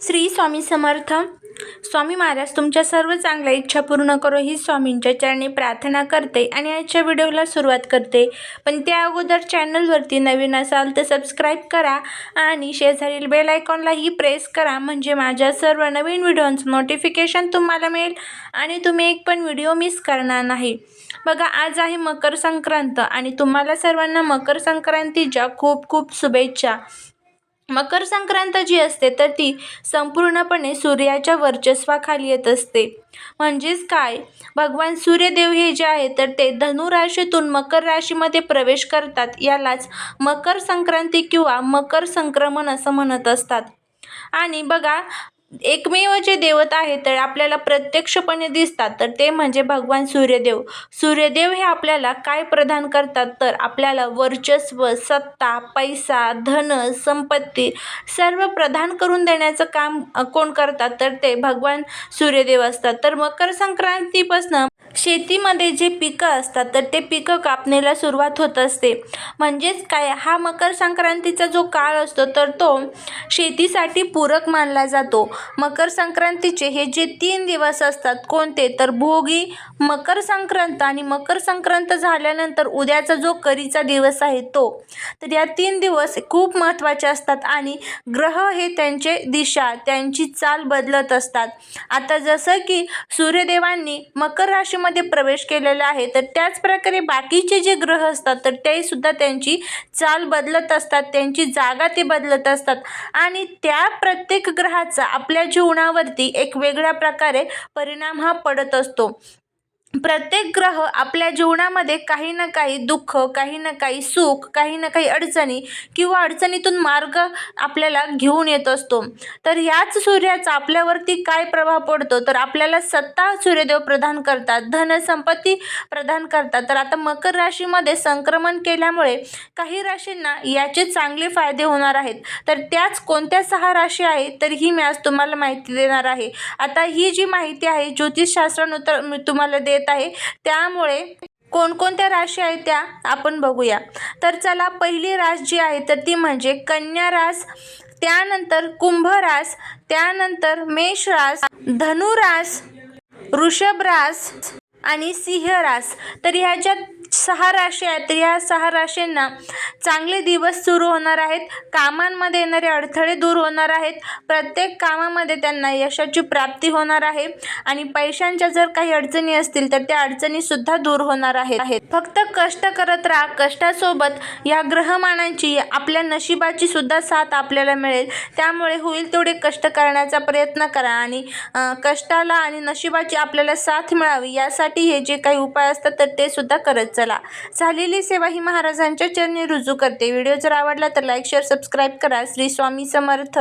श्री स्वामी समर्थ. स्वामी महाराज तुमच्या सर्व चांगल्या इच्छा पूर्ण करो ही स्वामींच्या चरणी प्रार्थना करते आणि आजच्या व्हिडिओला सुरुवात करते. पण त्या अगोदर चॅनलवरती नवीन असाल तर सबस्क्राईब करा आणि शेजारील बेल आयकॉनलाही प्रेस करा म्हणजे माझ्या सर्व नवीन व्हिडिओंचं नोटिफिकेशन तुम्हाला मिळेल आणि तुम्ही एक पण व्हिडिओ मिस करणार नाही. बघा आज आहे मकर संक्रांत आणि तुम्हाला सर्वांना मकर संक्रांतीच्या खूप खूप शुभेच्छा. मकर संक्रांत जी असते तर ती संपूर्णपणे सूर्याच्या वर्चस्वाखाली येत असते. म्हणजेच काय? भगवान सूर्यदेव हे जे आहे तर ते धनु राशीतून मकर राशीमध्ये प्रवेश करतात. यालाच मकर संक्रांती किंवा मकर संक्रमण असं म्हणत असतात. आणि बघा एकमेव जे देवता आहे तर आपल्याला प्रत्यक्षपणे दिसतात. तर ते म्हणजे भगवान सूर्यदेव. सूर्यदेव हे आपल्याला काय प्रदान करतात? तर आपल्याला वर्चस्व सत्ता पैसा धन संपत्ती सर्व प्रदान करून देण्याचं काम कोण करतात? तर ते भगवान सूर्यदेव असतात. तर मकर संक्रांतीपासनं शेतीमध्ये जे पिकं असतात तर ते पिकं कापण्याला सुरुवात होत असते. म्हणजेच काय? हा मकर संक्रांतीचा जो काळ असतो तर तो शेतीसाठी पूरक मानला जातो. मकर संक्रांतीचे हे जे तीन दिवस असतात कोणते? तर भोगी मकर संक्रांत आणि मकर संक्रांत झाल्यानंतर उद्याचा जो करीचा दिवस आहे तो. तर या तीन दिवस खूप महत्त्वाचे असतात आणि ग्रह हे त्यांचे दिशा त्यांची चाल बदलत असतात. आता जसं की सूर्यदेवांनी मकर राशीमध्ये प्रवेश केलेला आहे तर त्याच प्रकारे बाकीचे जे ग्रह असतात तर ते सुद्धा त्यांची चाल बदलत असतात त्यांची जागा ते बदलत असतात. आणि त्या प्रत्येक ग्रहाचा आपल्या जीवनावरती एक वेगळ्या प्रकारे परिणाम हा पडत असतो. प्रत्येक ग्रह आपल्या जीवनामध्ये काही ना काही दुःख काही ना काही सुख काही ना काही अडचणी किंवा अडचणीतून मार्ग आपल्याला घेऊन येत असतो. तर याच सूर्याचा आपल्यावरती काय प्रभाव पडतो? तर आपल्याला सत्ता सूर्यदेव प्रदान करतात धनसंपत्ती प्रदान करतात. तर आता मकर राशीमध्ये संक्रमण केल्यामुळे काही राशींना याचे चांगले फायदे होणार आहेत. तर त्याच कोणत्या सहा राशी आहेत? तर ही मी आज तुम्हाला माहिती देणार आहे. आता ही जी माहिती आहे ज्योतिषशास्त्रानुसार मी तुम्हाला देत आहे. त्यामुळे कोणकोणत्या राशी आहेत त्या आपण बघूया. तर चला पहिली रास जी आहे तर ती म्हणजे कन्या रास त्यानंतर कुंभ रास त्यानंतर मेष रास धनुरास ऋषभ वृषभ रास आणि सिंह रास. तर ह्या ज्या सहा राशी आहेत तर ह्या सहा राशींना चांगले दिवस सुरू होणार आहेत. कामांमध्ये येणारे अडथळे दूर होणार आहेत. प्रत्येक कामामध्ये त्यांना यशाची प्राप्ती होणार आहे. आणि पैशांच्या जर काही अडचणी असतील तर त्या अडचणीसुद्धा दूर होणार आहेत. आहेत. फक्त कष्ट करत राहा. कष्टासोबत या ग्रहमानांची आपल्या नशिबाची सुद्धा साथ आपल्याला मिळेल. त्यामुळे होईल तेवढे कष्ट करण्याचा प्रयत्न करा. आणि कष्टाला आणि नशिबाची आपल्याला साथ मिळावी यासाठी हे जे काही उपाय असतात तर ते सुद्धा करत चला. झालेली सेवा ही महाराजांच्या चरणी रुजू करते. व्हिडिओ जर आवडला तर लाईक शेअर सबस्क्राईब करा. श्री स्वामी समर्थ.